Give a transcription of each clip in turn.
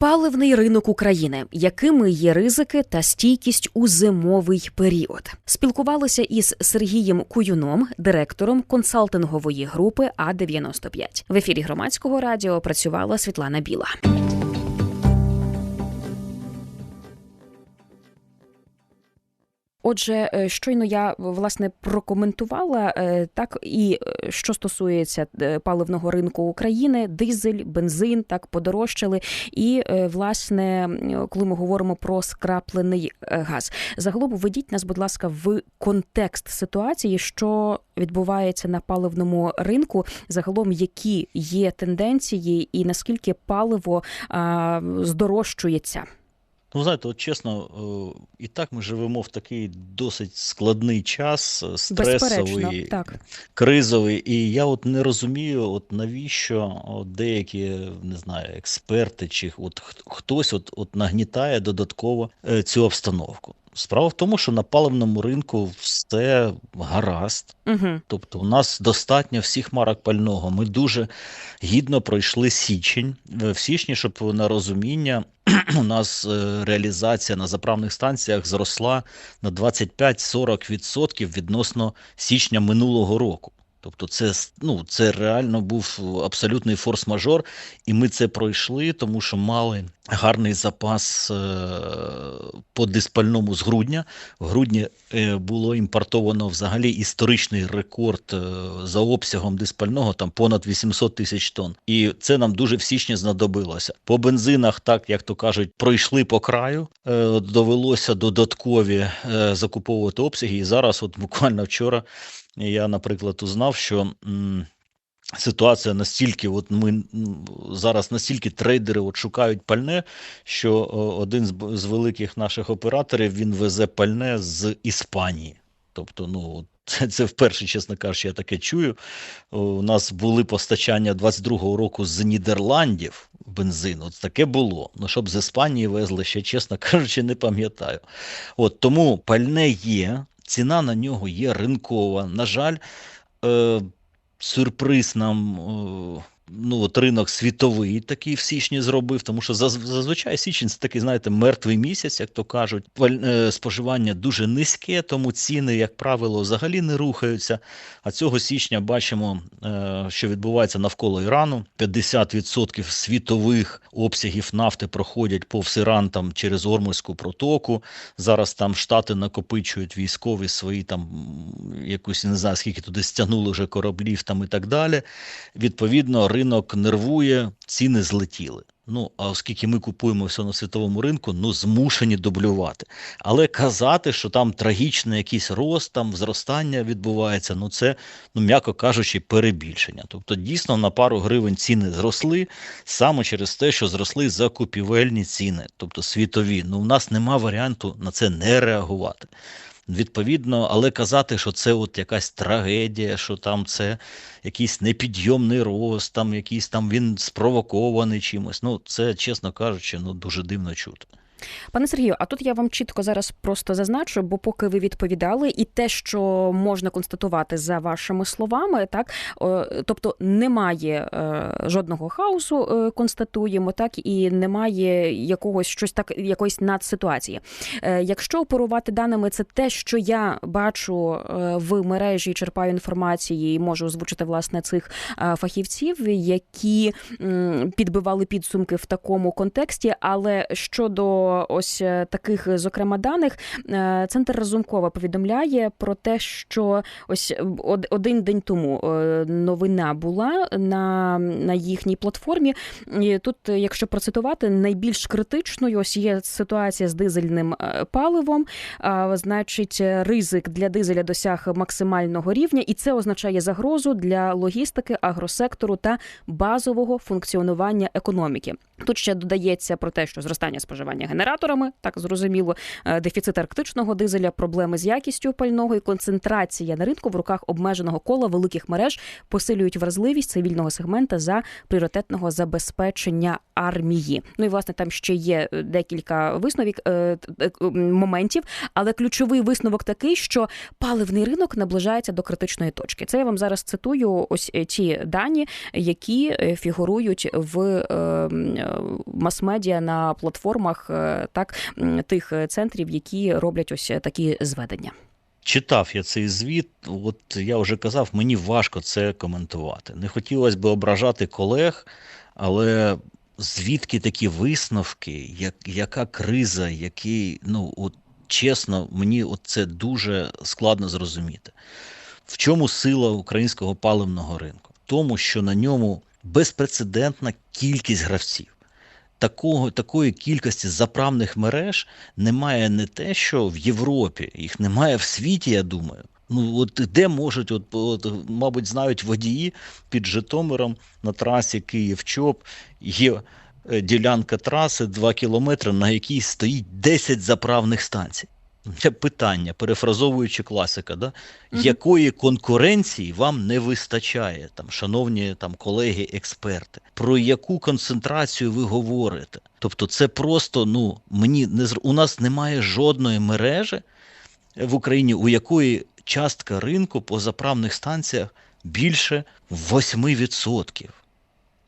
Паливний ринок України, якими є ризики та стійкість у зимовий період, спілкувалися із Сергієм Куюном, директором консалтингової групи А 95 В ефірі громадського радіо працювала Світлана Біла. Отже, е, щойно я власне прокоментувала е, так і е, що стосується паливного ринку України, дизель, бензин так подорожчали. І власне, коли ми говоримо про скраплений газ, загалом введіть нас, будь ласка, в контекст ситуації, що відбувається на паливному ринку, загалом які є тенденції, і наскільки паливо а, здорожчується. Ну, знаєте, от чесно, і так ми живемо в такий досить складний час, е, стресовий, так. кризовий. І я от не розумію, от навіщо от деякі не знаю, експерти чи от хтось от, от нагнітає додатково цю обстановку. Справа в тому, що на паливному ринку все гаразд, угу. тобто у нас достатньо всіх марок пального. Ми дуже гідно пройшли січень. В січні, щоб на розуміння, у нас е, реалізація на заправних станціях зросла на 25-40% відносно січня минулого року. Тобто, це ну, це реально був абсолютний форс-мажор, і ми це пройшли, тому що мали гарний запас е, по диспальному з грудня. В грудні е, було імпортовано взагалі історичний рекорд е, за обсягом диспального, там понад 800 тисяч тонн. І це нам дуже в січні знадобилося. По бензинах, так як то кажуть, пройшли по краю, довелося додаткові закуповувати обсяги. І зараз, от буквально вчора. Я, наприклад, узнав, що ситуація настільки, от ми зараз настільки трейдери от шукають пальне, що один з, великих наших операторів він везе пальне з Іспанії. Тобто, ну це це вперше, чесно кажучи, я таке чую. У нас були постачання 22-го року з Нідерландів бензину. От таке було. Ну щоб з Іспанії везли, ще, чесно кажучи, не пам'ятаю. От Тому пальне є ціна на нього є ринкова. На жаль, е, сюрприз нам. Ну, от ринок світовий такий в січні зробив, тому що зазвичай січень це такий, знаєте, мертвий місяць, як то кажуть. Е, споживання дуже низьке, тому ціни, як правило, взагалі не рухаються. А цього січня бачимо, е, що відбувається навколо Ірану. 50% світових обсягів нафти проходять повз Іран там через Ормузьку протоку. Зараз там штати накопичують військові свої там якусь не знаю, скільки туди стягнули вже кораблів там і так далі. Відповідно, ринок нервує, ціни злетіли. Ну, а оскільки ми купуємо все на світовому ринку, ну змушені дублювати. Але казати, що там трагічний якийсь рост, там зростання відбувається, ну це, ну м'яко кажучи, перебільшення. Тобто, дійсно на пару гривень ціни зросли саме через те, що зросли закупівельні ціни, тобто світові. Ну, у нас нема варіанту на це не реагувати. Відповідно, але казати, що це от якась трагедія, що там це якийсь непідйомний рост, там якийсь там він спровокований чимось. Ну, це, чесно кажучи, ну дуже дивно чути. Пане Сергію, а тут я вам чітко зараз просто зазначу, бо поки ви відповідали, і те, що можна констатувати за вашими словами, так тобто немає е, жодного хаосу, е, констатуємо, так і немає якогось щось так, якоїсь надситуації. Е, якщо оперувати даними, це те, що я бачу в мережі, черпаю інформації і можу озвучити власне цих фахівців, які підбивали підсумки в такому контексті, але щодо ось е, таких, зокрема, даних, е, центр Разумкова повідомляє про те, що ось один день тому е, новина була на на їхній платформі. І Тут, якщо процитувати, найбільш критичною ось є ситуація з дизельним паливом, значить, ризик для дизеля досяг максимального рівня, і це означає загрозу для логістики, агросектору та базового функціонування економіки. Тут ще додається про те, що зростання споживання генераторами, так зрозуміло, е, дефіцит арктичного дизеля, проблеми з якістю пального і концентрація на ринку в руках обмеженого кола великих мереж посилюють вразливість цивільного сегмента за пріоритетного забезпечення армії. Ну і власне там ще є е, декілька висновів е, моментів, але ключовий висновок такий, що паливний ринок наближається до критичної точки. Це я вам зараз цитую ось ті дані, які фігурують в мас-медіа на платформах е, так тих центрів, які роблять ось такі зведення. Читав я цей звіт, от я вже казав, мені важко це коментувати. Не хотілося б ображати колег, але звідки такі висновки, як, яка криза, який, ну от чесно, мені от це дуже складно зрозуміти. В чому сила українського паливного ринку? В тому, що на ньому безпрецедентна кількість гравців. Такого, Такої кількості заправних мереж немає не те, що в Європі, їх немає в світі, я думаю. Ну от де можуть, от, от мабуть, знають водії під Житомиром на трасі Київ-Чоп є е, ділянка траси 2 кілометри, на якій стоїть 10 заправних станцій. Питання, перефразовуючи класика, да? Угу. якої конкуренції вам не вистачає, там, шановні там, колеги-експерти, про яку концентрацію ви говорите? Тобто, це просто ну мені не у нас немає жодної мережі в Україні, у якої частка ринку по заправних станціях більше 8%.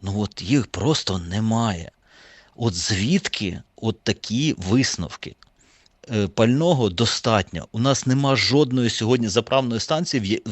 Ну от їх просто немає. От звідки от такі висновки? Е, пального достатньо. У нас нема жодної сьогодні заправної станції,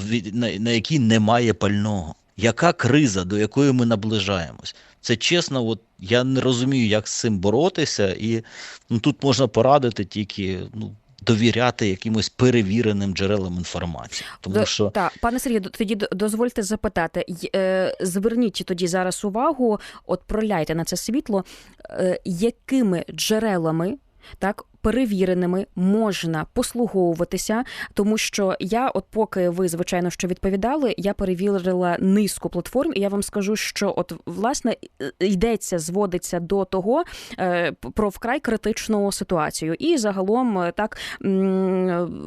на якій немає пального. Яка криза, до якої ми наближаємось? Це чесно, от я не розумію, як з цим боротися, і ну, тут можна порадити тільки ну, довіряти якимось перевіреним джерелам інформації. Тому що так, пане Сергію, тоді дозвольте запитати. Е, зверніть тоді зараз увагу, от проляйте на це світло, е, якими джерелами так перевіреними можна послуговуватися, тому що я, от поки ви звичайно що відповідали, я перевірила низку платформ, і я вам скажу, що от власне йдеться, зводиться до того е, про вкрай критичну ситуацію, і загалом е, так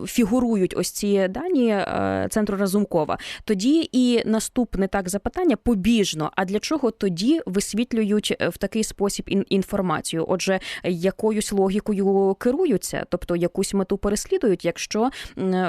фігурують ось ці дані е, центру Разумкова. Тоді і наступне так запитання побіжно. А для чого тоді висвітлюють в такий спосіб інформацію? Отже, якоюсь логікою керуються, тобто якусь мету переслідують, якщо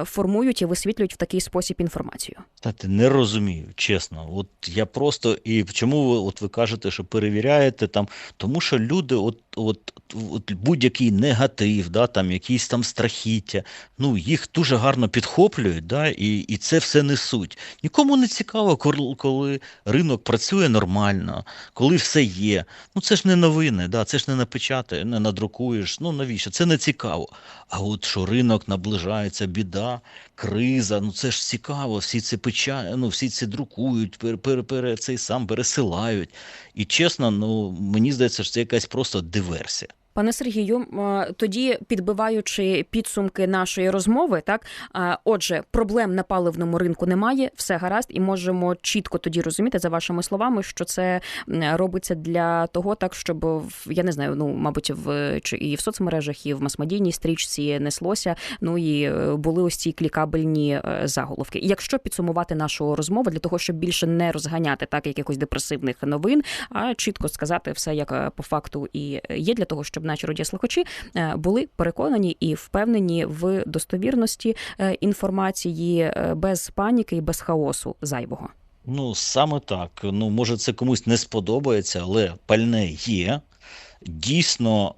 формують і висвітлюють в такий спосіб інформацію. Знаєте, не розумію, чесно. От я просто і чому ви от ви кажете, що перевіряєте там, тому що люди, от от, от будь-який негатив, да, там якісь там страхіття, ну їх дуже гарно підхоплюють, да, і і це все несуть. Нікому не цікаво, коли, ринок працює нормально, коли все є. Ну це ж не новини, да, це ж не напечатаєш, не надрукуєш. Ну навіщо? Це не цікаво. А от що ринок наближається, біда, криза, ну це ж цікаво, всі це печа, ну всі це друкують, пер, пер, пер, цей сам пересилають. І чесно, ну мені здається, що це якась просто диверсія. Пане Сергію, тоді підбиваючи підсумки нашої розмови, так отже, проблем на паливному ринку немає, все гаразд, і можемо чітко тоді розуміти за вашими словами, що це робиться для того, так щоб я не знаю, ну мабуть, в чи і в соцмережах, і в масмедійній стрічці неслося. Ну і е, були ось ці клікабельні е, заголовки. Якщо підсумувати нашу розмову для того, щоб більше не розганяти так якихось депресивних новин, а чітко сказати все як е, по факту і є для того, щоб щоб наші радіослухачі е, були переконані і впевнені в достовірності е, інформації е, без паніки і без хаосу зайвого. Ну саме так. Ну може це комусь не сподобається, але пальне є. Дійсно,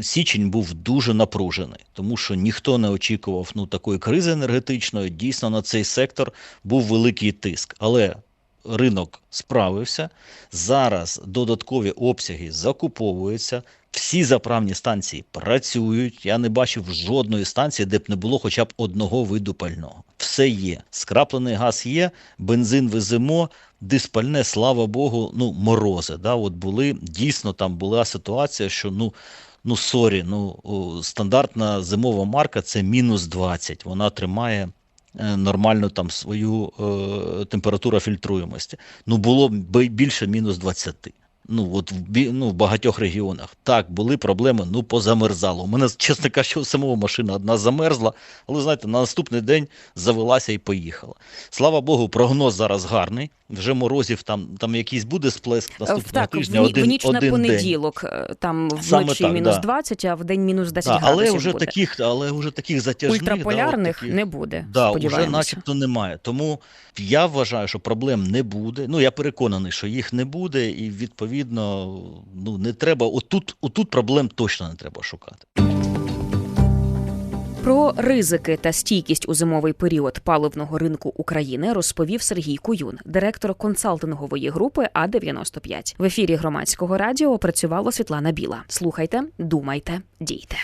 січень був дуже напружений, тому що ніхто не очікував ну такої кризи енергетичної. Дійсно, на цей сектор був великий тиск. Але ринок справився. Зараз додаткові обсяги закуповуються. Всі заправні станції працюють. Я не бачив жодної станції, де б не було хоча б одного виду пального. Все є. Скраплений газ є, бензин веземо, диспальне, слава Богу, ну морози. Да, От були дійсно там була ситуація, що ну. Ну, сорі, ну стандартна зимова марка це мінус 20. Вона тримає Е, нормальну там свою е, температуру фільтруємості. Ну було більше мінус 20. Ну от в ну, в багатьох регіонах так були проблеми. Ну позамерзало. У мене чесно кажучи, самого машина одна замерзла, але знаєте, на наступний день завелася і поїхала. Слава Богу, прогноз зараз гарний. Вже морозів там, там якийсь буде сплеск наступного так, тижня. в, один, в ніч на один день. понеділок е, там вночі так, мінус да. 20, а в день мінус 10 Да, але градусів вже буде. таких, але вже таких затяжних, Ультраполярних да, таких, не буде. Да, вже начебто немає. Тому я вважаю, що проблем не буде. Ну я переконаний, що їх не буде, і відповідно, ну не треба. Отут, отут проблем точно не треба шукати. Про ризики та стійкість у зимовий період паливного ринку України розповів Сергій Куюн, директор консалтингової групи А 95 В ефірі громадського радіо працювала Світлана Біла. Слухайте, думайте, дійте.